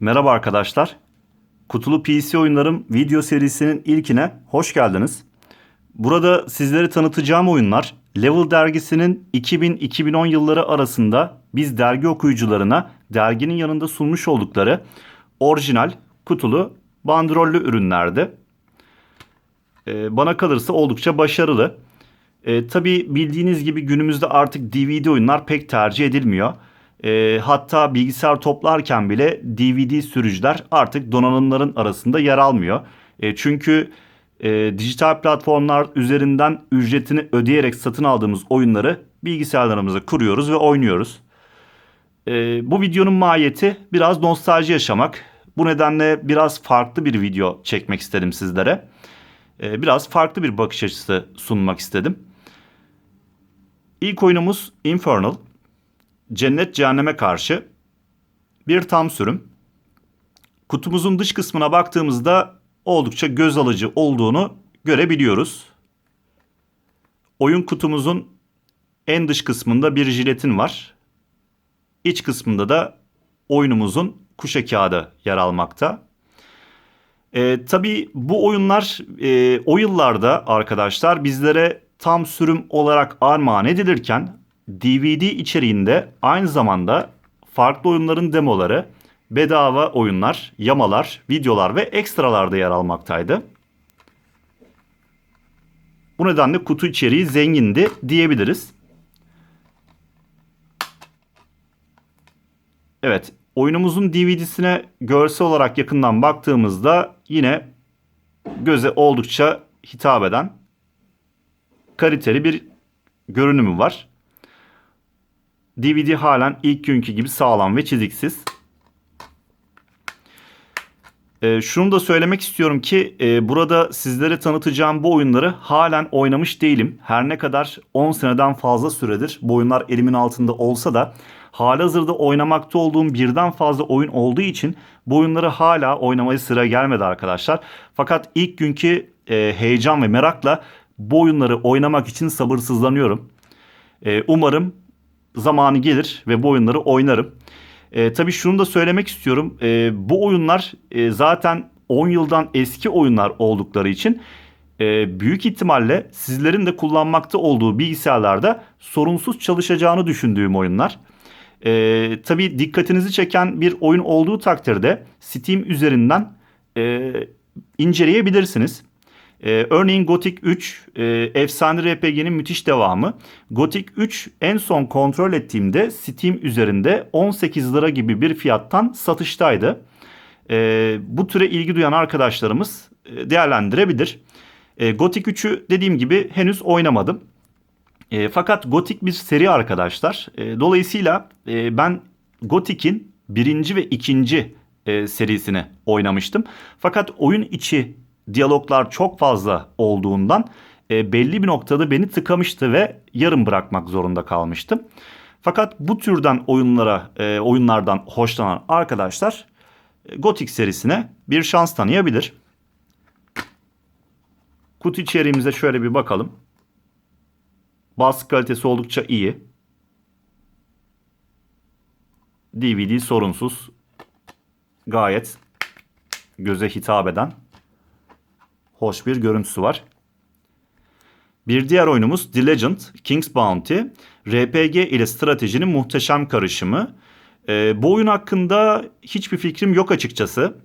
Merhaba arkadaşlar. Kutulu PC oyunlarım video serisinin ilkine hoş geldiniz. Burada sizlere tanıtacağım oyunlar Level dergisinin 2000-2010 yılları arasında biz dergi okuyucularına derginin yanında sunmuş oldukları orijinal, kutulu, bandrollü ürünlerdi. Ee, bana kalırsa oldukça başarılı. E, tabii bildiğiniz gibi günümüzde artık DVD oyunlar pek tercih edilmiyor. E, hatta bilgisayar toplarken bile DVD sürücüler artık donanımların arasında yer almıyor. E, çünkü e, dijital platformlar üzerinden ücretini ödeyerek satın aldığımız oyunları bilgisayarlarımıza kuruyoruz ve oynuyoruz. E, bu videonun mahiyeti biraz nostalji yaşamak. Bu nedenle biraz farklı bir video çekmek istedim sizlere. E, biraz farklı bir bakış açısı sunmak istedim. İlk oyunumuz Infernal. Cennet cehenneme karşı. Bir tam sürüm. Kutumuzun dış kısmına baktığımızda oldukça göz alıcı olduğunu görebiliyoruz. Oyun kutumuzun en dış kısmında bir jiletin var. İç kısmında da oyunumuzun kuşa kağıdı yer almakta. Ee, tabii bu oyunlar e, o yıllarda arkadaşlar bizlere tam sürüm olarak armağan edilirken DVD içeriğinde aynı zamanda farklı oyunların demoları, bedava oyunlar, yamalar, videolar ve ekstralarda yer almaktaydı. Bu nedenle kutu içeriği zengindi diyebiliriz. Evet, oyunumuzun DVD'sine görsel olarak yakından baktığımızda yine göze oldukça hitap eden kaliteli bir görünümü var. DVD halen ilk günkü gibi sağlam ve çiziksiz. Ee, şunu da söylemek istiyorum ki e, burada sizlere tanıtacağım bu oyunları halen oynamış değilim. Her ne kadar 10 seneden fazla süredir bu oyunlar elimin altında olsa da halihazırda oynamakta olduğum birden fazla oyun olduğu için bu oyunları hala oynamaya sıra gelmedi arkadaşlar. Fakat ilk günkü e, heyecan ve merakla bu oyunları oynamak için sabırsızlanıyorum. E, umarım zamanı gelir ve bu oyunları oynarım. E, tabii şunu da söylemek istiyorum. E, bu oyunlar e, zaten 10 yıldan eski oyunlar oldukları için e, büyük ihtimalle sizlerin de kullanmakta olduğu bilgisayarlarda sorunsuz çalışacağını düşündüğüm oyunlar. E, tabii dikkatinizi çeken bir oyun olduğu takdirde Steam üzerinden e, inceleyebilirsiniz. Ee, örneğin Gothic 3 e, efsane RPG'nin müthiş devamı. Gothic 3 en son kontrol ettiğimde Steam üzerinde 18 lira gibi bir fiyattan satıştaydı. Ee, bu türe ilgi duyan arkadaşlarımız e, değerlendirebilir. E, Gothic 3'ü dediğim gibi henüz oynamadım. E, fakat Gothic bir seri arkadaşlar. E, dolayısıyla e, ben Gothic'in birinci ve ikinci e, serisini oynamıştım. Fakat oyun içi diyaloglar çok fazla olduğundan e, belli bir noktada beni tıkamıştı ve yarım bırakmak zorunda kalmıştım. Fakat bu türden oyunlara e, oyunlardan hoşlanan arkadaşlar e, Gothic serisine bir şans tanıyabilir. Kutu içeriğimize şöyle bir bakalım. Baskı kalitesi oldukça iyi. DVD sorunsuz. Gayet göze hitap eden hoş bir görüntüsü var. Bir diğer oyunumuz The Legend, King's Bounty. RPG ile stratejinin muhteşem karışımı. Ee, bu oyun hakkında hiçbir fikrim yok açıkçası.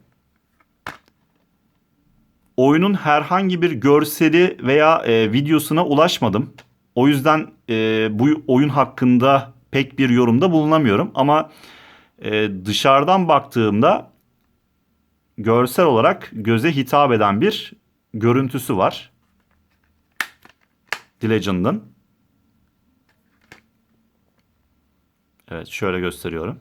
Oyunun herhangi bir görseli veya e, videosuna ulaşmadım. O yüzden e, bu oyun hakkında pek bir yorumda bulunamıyorum. Ama e, dışarıdan baktığımda görsel olarak göze hitap eden bir görüntüsü var. The Legend'ın. Evet şöyle gösteriyorum.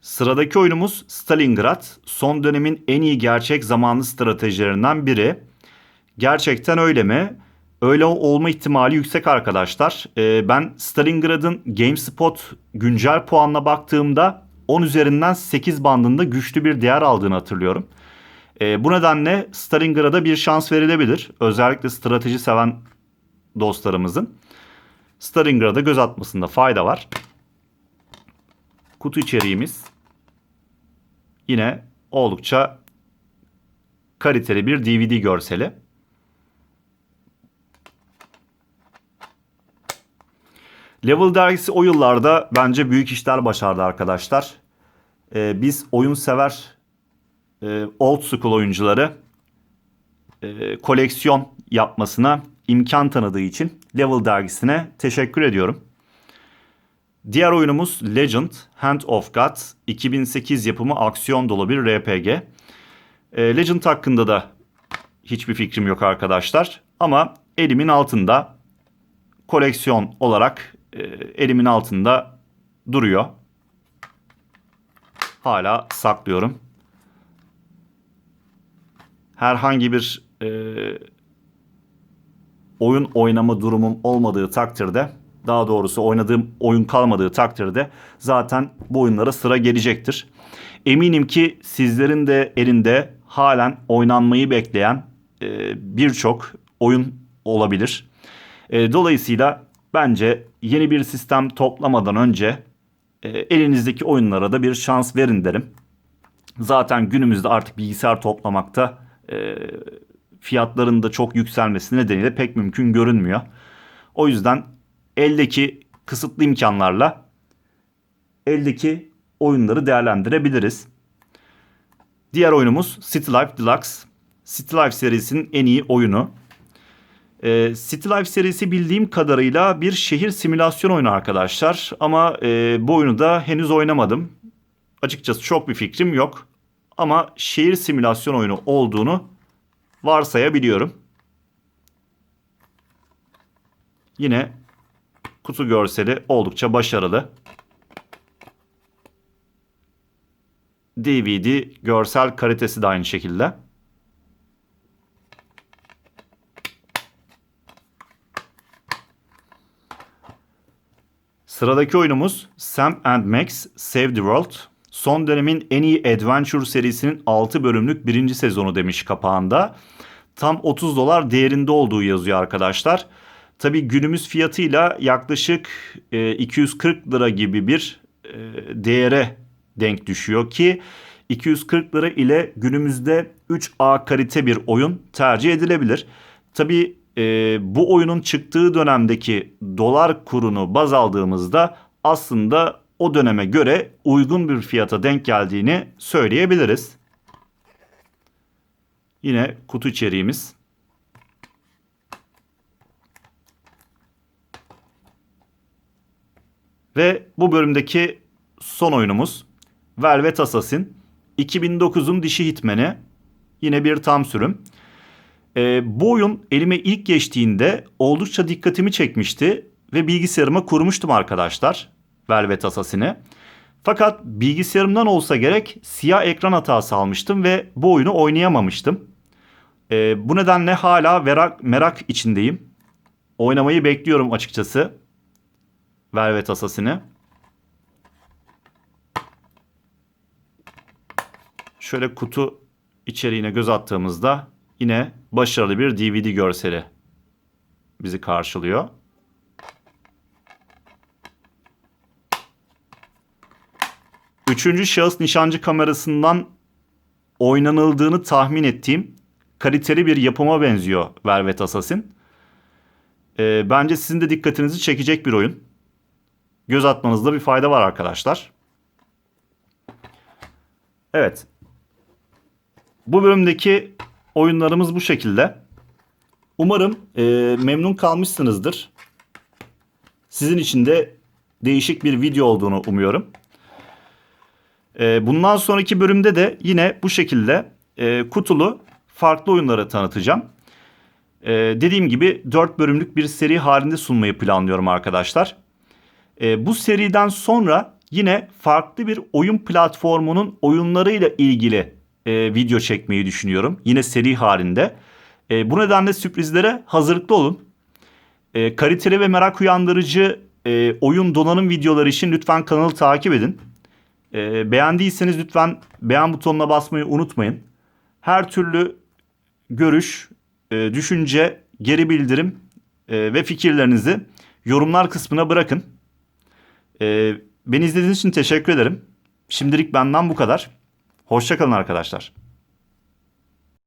Sıradaki oyunumuz Stalingrad. Son dönemin en iyi gerçek zamanlı stratejilerinden biri. Gerçekten öyle mi? Öyle olma ihtimali yüksek arkadaşlar. Ee, ben Stalingrad'ın GameSpot güncel puanına baktığımda 10 üzerinden 8 bandında güçlü bir değer aldığını hatırlıyorum. E, bu nedenle Stalingrad'a bir şans verilebilir. Özellikle strateji seven dostlarımızın. Stalingrad'a göz atmasında fayda var. kutu içeriğimiz yine oldukça kaliteli bir DVD görseli. Level dergisi o yıllarda bence büyük işler başardı arkadaşlar. Ee, biz oyun sever e, old school oyuncuları e, koleksiyon yapmasına imkan tanıdığı için Level dergisine teşekkür ediyorum. Diğer oyunumuz Legend Hand of God 2008 yapımı aksiyon dolu bir RPG. E, Legend hakkında da hiçbir fikrim yok arkadaşlar. Ama elimin altında koleksiyon olarak e, elimin altında duruyor. Hala saklıyorum. Herhangi bir e, oyun oynama durumum olmadığı takdirde daha doğrusu oynadığım oyun kalmadığı takdirde zaten bu oyunlara sıra gelecektir. Eminim ki sizlerin de elinde halen oynanmayı bekleyen e, birçok oyun olabilir. E, dolayısıyla bence yeni bir sistem toplamadan önce e, elinizdeki oyunlara da bir şans verin derim. Zaten günümüzde artık bilgisayar toplamakta e, fiyatların da çok yükselmesi nedeniyle pek mümkün görünmüyor. O yüzden eldeki kısıtlı imkanlarla eldeki oyunları değerlendirebiliriz. Diğer oyunumuz City Life Deluxe. City Life serisinin en iyi oyunu. Ee, City Life serisi bildiğim kadarıyla bir şehir simülasyon oyunu arkadaşlar. Ama e, bu oyunu da henüz oynamadım. Açıkçası çok bir fikrim yok. Ama şehir simülasyon oyunu olduğunu varsayabiliyorum. Yine kutu görseli oldukça başarılı. DVD görsel kalitesi de aynı şekilde. Sıradaki oyunumuz Sam and Max Save the World. Son dönemin en iyi Adventure serisinin 6 bölümlük birinci sezonu demiş kapağında. Tam 30 dolar değerinde olduğu yazıyor arkadaşlar. Tabi günümüz fiyatıyla yaklaşık e, 240 lira gibi bir e, değere denk düşüyor ki 240 lira ile günümüzde 3A kalite bir oyun tercih edilebilir. Tabi e, bu oyunun çıktığı dönemdeki dolar kurunu baz aldığımızda aslında o döneme göre uygun bir fiyata denk geldiğini söyleyebiliriz. Yine kutu içeriğimiz. Ve bu bölümdeki son oyunumuz Velvet Assassin. 2009'un dişi hitmeni. Yine bir tam sürüm. Ee, bu oyun elime ilk geçtiğinde oldukça dikkatimi çekmişti ve bilgisayarıma kurmuştum arkadaşlar. Velvet Assassin'i. Fakat bilgisayarımdan olsa gerek siyah ekran hatası almıştım ve bu oyunu oynayamamıştım. Ee, bu nedenle hala merak, merak içindeyim. Oynamayı bekliyorum açıkçası. Velvet Assassin'i. Şöyle kutu içeriğine göz attığımızda yine başarılı bir DVD görseli bizi karşılıyor. Üçüncü şahıs nişancı kamerasından oynanıldığını tahmin ettiğim kaliteli bir yapıma benziyor Velvet Assassin. Ee, bence sizin de dikkatinizi çekecek bir oyun. Göz atmanızda bir fayda var arkadaşlar. Evet. Bu bölümdeki oyunlarımız bu şekilde. Umarım e, memnun kalmışsınızdır. Sizin için de değişik bir video olduğunu umuyorum. E, bundan sonraki bölümde de yine bu şekilde e, kutulu farklı oyunları tanıtacağım. E, dediğim gibi 4 bölümlük bir seri halinde sunmayı planlıyorum arkadaşlar. E, bu seriden sonra yine farklı bir oyun platformunun oyunlarıyla ilgili e, video çekmeyi düşünüyorum. Yine seri halinde. E, bu nedenle sürprizlere hazırlıklı olun. E, kaliteli ve merak uyandırıcı e, oyun donanım videoları için lütfen kanalı takip edin. E, beğendiyseniz lütfen beğen butonuna basmayı unutmayın. Her türlü görüş, e, düşünce, geri bildirim e, ve fikirlerinizi yorumlar kısmına bırakın. E, Beni izlediğiniz için teşekkür ederim. Şimdilik benden bu kadar. Hoşçakalın arkadaşlar.